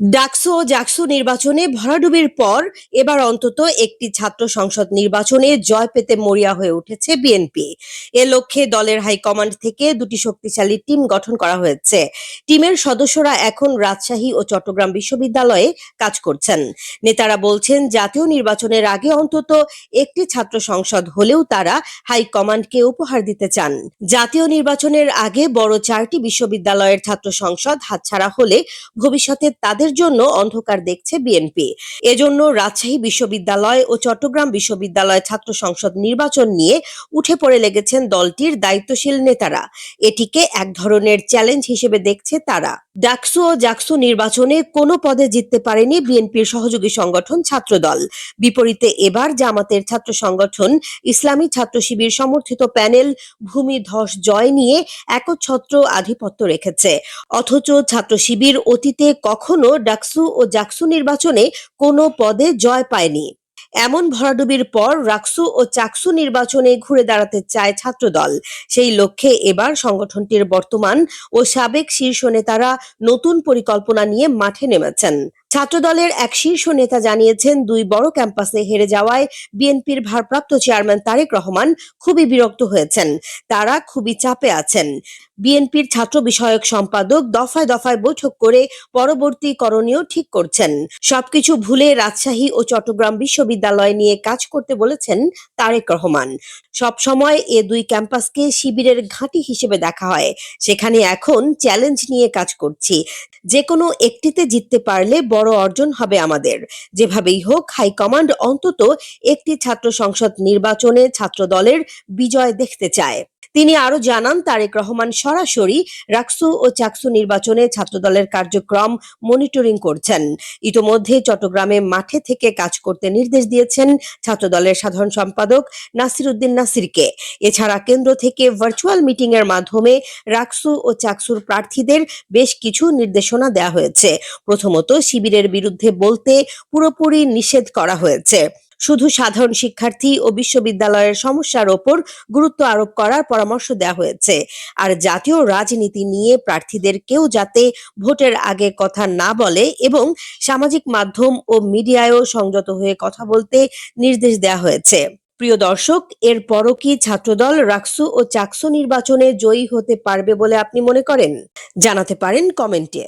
ডাকসু ও জাকসু নির্বাচনে ভরাডুবির পর এবার অন্তত একটি ছাত্র সংসদ নির্বাচনে জয় পেতে মরিয়া হয়ে উঠেছে বিএনপি। এ লক্ষ্যে দলের হাইকমান্ড থেকে দুটি শক্তিশালী টিম গঠন করা হয়েছে। টিমের সদস্যরা এখন রাজশাহী ও চট্টগ্রাম বিশ্ববিদ্যালয়ে কাজ করছেন। নেতারা বলছেন, জাতীয় নির্বাচনের আগে অন্তত একটি ছাত্র সংসদ হলেও তারা হাইকমান্ডকে উপহার দিতে চান। জাতীয় নির্বাচনের আগে বড় চারটি বিশ্ববিদ্যালয়ের ছাত্র সংসদ হাতছাড়া হলে ভবিষ্যতে তাদের জন্য অন্ধকার দেখছে বিএনপি এজন্য রাজশাহী বিশ্ববিদ্যালয় ও চট্টগ্রাম বিশ্ববিদ্যালয় ছাত্র সংসদ নির্বাচন নিয়ে উঠে পড়ে লেগেছেন দলটির দায়িত্বশীল নেতারা। এটিকে এক ধরনের চ্যালেঞ্জ হিসেবে দেখছে তারা। ডাকসু ও জাকসু নির্বাচনে কোনো পদে জিততে পারেনি বিএনপির সহযোগী সংগঠন ছাত্রদল। বিপরীতে এবার জামাতের ছাত্র সংগঠন ইসলামী ছাত্র শিবির সমর্থিত প্যানেল ভূমি ধস জয় নিয়ে একচ্ছত্র আধিপত্য রেখেছে। অথচ ছাত্র শিবির অতীতে কখনো ডাকসু ও জাকসু নির্বাচনে কোনো পদে জয় পায়নি। এমন ভরাডুবির পর রাকসু ও চাকসু নির্বাচনে ঘুরে দাঁড়াতে চায় ছাত্রদল। সেই লক্ষ্যে এবার সংগঠনটির বর্তমান ও সাবেক শীর্ষ নেতারা নতুন পরিকল্পনা নিয়ে মাঠে নেমেছেন। ছাত্রদলের এক শীর্ষ নেতা জানিয়েছেন, দুই বড় ক্যাম্পাসে হেরে যাওয়ায় বিএনপির ভারপ্রাপ্ত চেয়ারম্যান তারেক রহমান খুবই বিরক্ত হয়েছেন। তারা খুবই চাপে আছেন। বিএনপির ছাত্র বিষয়ক সম্পাদক দফায় দফায় বৈঠক করে পরবর্তী করণীয় ঠিক করছেন। সবকিছু ভুলে রাজশাহী ও চট্টগ্রাম বিশ্ববিদ্যালয় নিয়ে কাজ করতে বলেছেন তারেক রহমান। সবসময় এ দুই ক্যাম্পাসকে শিবিরের ঘাঁটি হিসেবে দেখা হয়। সেখানে এখন চ্যালেঞ্জ নিয়ে কাজ করছি। যে কোনো একটিতে জিততে পারলে বড় অর্জন হবে আমাদের। যেভাবেই হোক, হাইকমান্ড অন্তত একটি ছাত্র সংসদ নির্বাচনে ছাত্র দলের বিজয় দেখতে চায়। তিনি আরও জানান, তারেক রহমান সরাসরি রাকসু ও চাকসু নির্বাচনে ছাত্রদলের কার্যক্রম মনিটরিং করছেন। ইতোমধ্যে চট্টগ্রামে মাঠে থেকে কাজ করতে নির্দেশ দিয়েছেন ছাত্রদলের সাধারণ সম্পাদক নাসির উদ্দিন নাসিরকে। এছাড়া কেন্দ্র থেকে ভার্চুয়াল মিটিং এর মাধ্যমে রাকসু ও চাকসুর প্রার্থীদের বেশ কিছু নির্দেশনা দেওয়া হয়েছে। প্রথমত, শিবিরের বিরুদ্ধে বলতে পুরোপুরি নিষেধ করা হয়েছে। শুধু সাধারণ শিক্ষার্থী ও বিশ্ববিদ্যালয়ের সমস্যার ওপর গুরুত্ব আরোপ করার পরামর্শ দেওয়া হয়েছে। আর জাতীয় রাজনীতি নিয়ে প্রার্থীদের কেউ যাতে ভোটের আগে কথা না বলে এবং সামাজিক মাধ্যম ও মিডিয়ায়ও সংযত হয়ে কথা বলতে নির্দেশ দেওয়া হয়েছে। প্রিয় দর্শক, এরপরও কি ছাত্রদল রাকসু ও চাকসু নির্বাচনে জয়ী হতে পারবে বলে আপনি মনে করেন? জানাতে পারেন কমেন্টে।